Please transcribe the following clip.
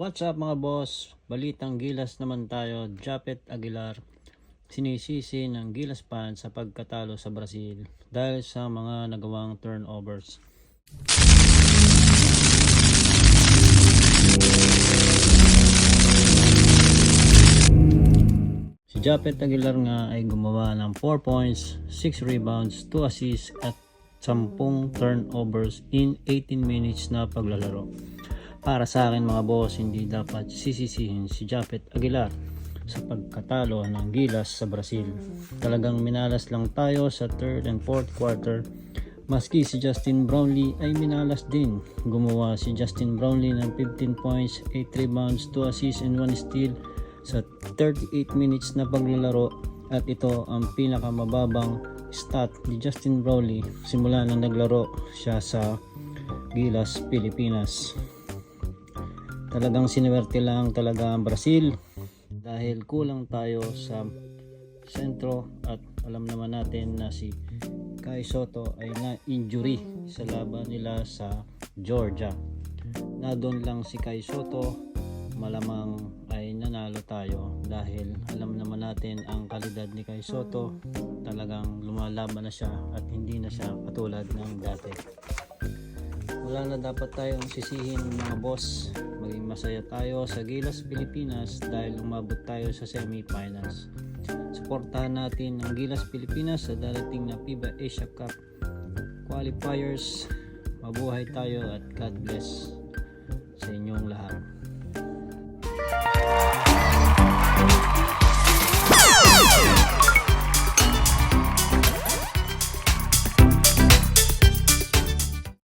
What's up mga boss? Balitang gilas naman tayo. Japet Aguilar sinisisi ng Gilas Pan sa pagkatalo sa Brazil dahil sa mga nagawang turnovers. Si Japet Aguilar nga ay gumawa ng 4 points, 6 rebounds, 2 assists at 10 turnovers in 18 minutes na paglalaro. Para sa akin mga boss, hindi dapat sisisihin si Japet Aguilar sa pagkatalo ng Gilas sa Brazil. Talagang minalas lang tayo sa third and fourth quarter. Maski si Justin Brownlee ay minalas din. Gumawa si Justin Brownlee ng 15 points, 8 rebounds, 2 assists and 1 steal sa 38 minutes na paglalaro at ito ang pinakamababang stat ni Justin Brownlee simula nang naglaro siya sa Gilas, Pilipinas. Talagang sinuwerte lang talaga ang Brazil dahil kulang tayo sa sentro at alam naman natin na si Kai Soto ay na-injury sa laban nila sa Georgia. Na doon lang si Kai Soto malamang ay nanalo tayo dahil alam naman natin ang kalidad ni Kai Soto talagang lumalaban na siya at hindi na siya katulad ng dati wala na dapat tayong sisihin mga boss. Maging masaya tayo sa Gilas Pilipinas dahil umabot tayo sa semifinals. Suportahan natin ang Gilas Pilipinas sa darating na FIBA Asia Cup qualifiers. Mabuhay tayo at God bless sa inyong lahat